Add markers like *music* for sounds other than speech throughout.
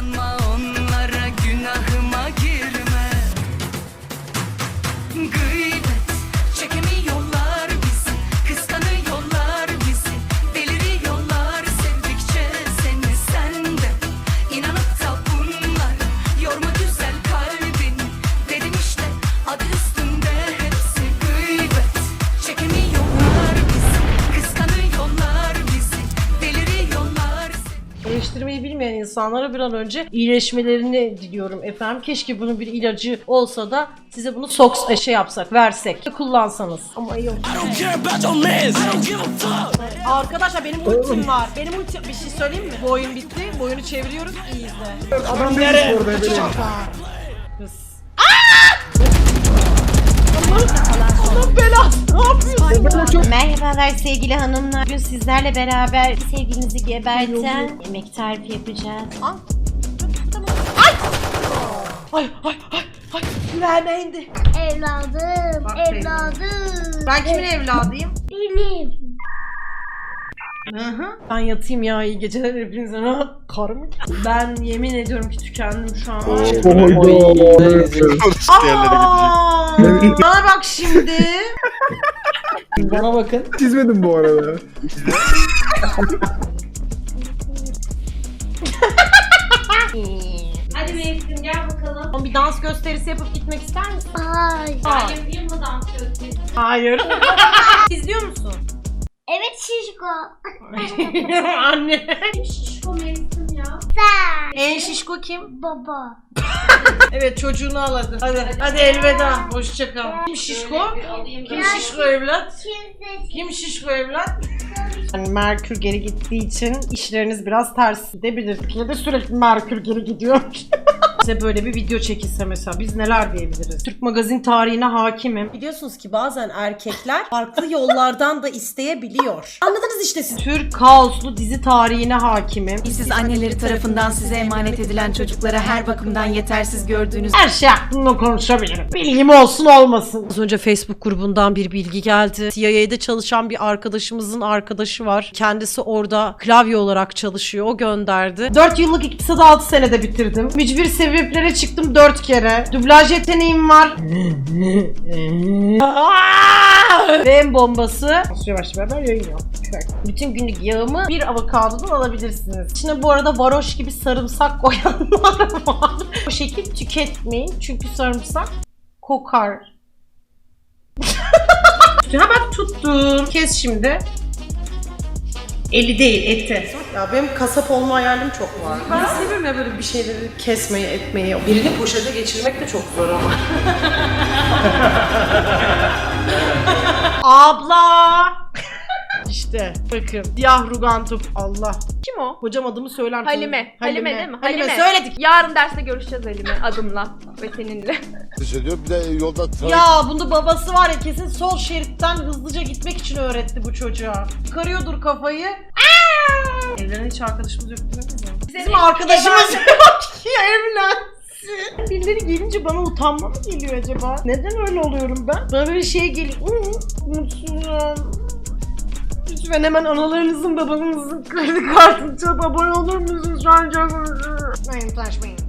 yanmaz insanlara bir an önce iyileşmelerini diliyorum efendim. Keşke bunun bir ilacı olsa da size bunu soks e, şey yapsak, versek, kullansanız. Ama yok. Arkadaşlar benim ultim var. Benim ultim bir şey söyleyeyim mi? Bu oyun bitti. Bu oyunu çeviriyoruz. İyi izle. Adam nereye? Kız. Merhabalar sevgili hanımlar. Bugün sizlerle beraber sevgilinizi geberten yemek tarifi yapacağız. Aa, Ay ay ay ay. Yüreğime indi. Evladım, Bak benim. evladım. Ben kimin evladıyım? Benim. Hı hı. Ben yatayım ya iyi geceler hepinize. Ha, Karı mı? Ben yemin ediyorum ki tükendim şu an. Aa, bana bak şimdi. *laughs* Bana bakın. Çizmedim bu arada. *laughs* Hadi Mevsim gel bakalım. Bir dans gösterisi yapıp gitmek ister misin? Ay. Aa, Yapayım mı dans gösterisi? hayır. *laughs* İzliyor musun? Evet şişko. *laughs* Anne. Şişko Mevsim ya. Sen. En şişko kim? Baba. *laughs* Evet çocuğunu al hadi. Hadi, hadi elveda. Hoşça kal. Kim şişko? Kim şişko evlat? Kimse Kim şişko evlat? Yani Merkür geri gittiği için işleriniz biraz ters gidebilir. Türkiye'de sürekli Merkür geri gidiyor. *laughs* Size böyle bir video çekilse mesela biz neler diyebiliriz? Türk magazin tarihine hakimim. Biliyorsunuz ki bazen erkekler farklı yollardan da isteyebiliyor. Anladınız işte siz. Türk kaoslu dizi tarihine hakimim. Siz anneleri tarafından size emanet edilen çocuklara her bakımdan yetersiz gördüğünüz Her şey hakkında konuşabilirim. Bilgim olsun olmasın. Az önce Facebook grubundan bir bilgi geldi. CIA'de çalışan bir arkadaşımızın arkadaşı var. Kendisi orada klavye olarak çalışıyor. O gönderdi. 4 yıllık iktisadı 6 senede bitirdim. Mücbir sebeplere çıktım 4 kere. Dublaj yeteneğim var. *laughs* En bombası. Yavaş yavaş beraber yayın yap. Bütün günlük yağımı bir avokadodan alabilirsiniz. İçine bu arada varoş gibi sarımsak *laughs* koyanlar var. O şekil tüketmeyin çünkü sarımsak kokar. ha bak tuttum. Kes şimdi. Eli değil eti. Ya benim kasap olma hayalim çok var. Ben seviyorum ya böyle bir şeyleri kesmeyi, etmeyi. Birini poşete geçirmek de çok zor ama. *laughs* Abla! İşte bakın siyah rugan top Allah. Kim o? Hocam adımı söyler misin? Halime. Halime, değil mi? Halime. söyledik. Yarın derste görüşeceğiz Halime adımla ve seninle. Ediyor. Bir de yolda trafik Ya bunda babası var ya kesin sol şeritten hızlıca gitmek için öğretti bu çocuğa. Çıkarıyordur kafayı. Aa! Evlenen hiç arkadaşımız yok değil mi bizim? Arkadaşımız yok ki evlensin. Birileri gelince bana utanma mı geliyor acaba? Neden öyle oluyorum ben? Bana böyle şey geliyor. "Hı, Mutsuzum. Lütfen hemen analarınızın babanızın kredi kartını çalıp abone olur musunuz? Şu an çok Taşmayın taşmayın.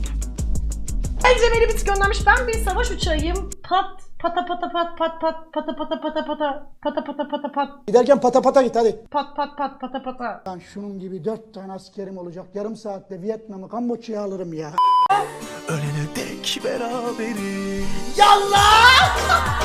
Bence beni bir göndermiş. Ben bir savaş uçağıyım. Pat pata pata pat pat pat pata pata pata pata pata pata pata pat Giderken pata pata git hadi. pat pat pat pata pata. Ben şunun gibi dört tane askerim olacak. Yarım saatte Vietnam'ı Kamboçya'ya alırım ya. Ölene dek beraberiz. Yallah!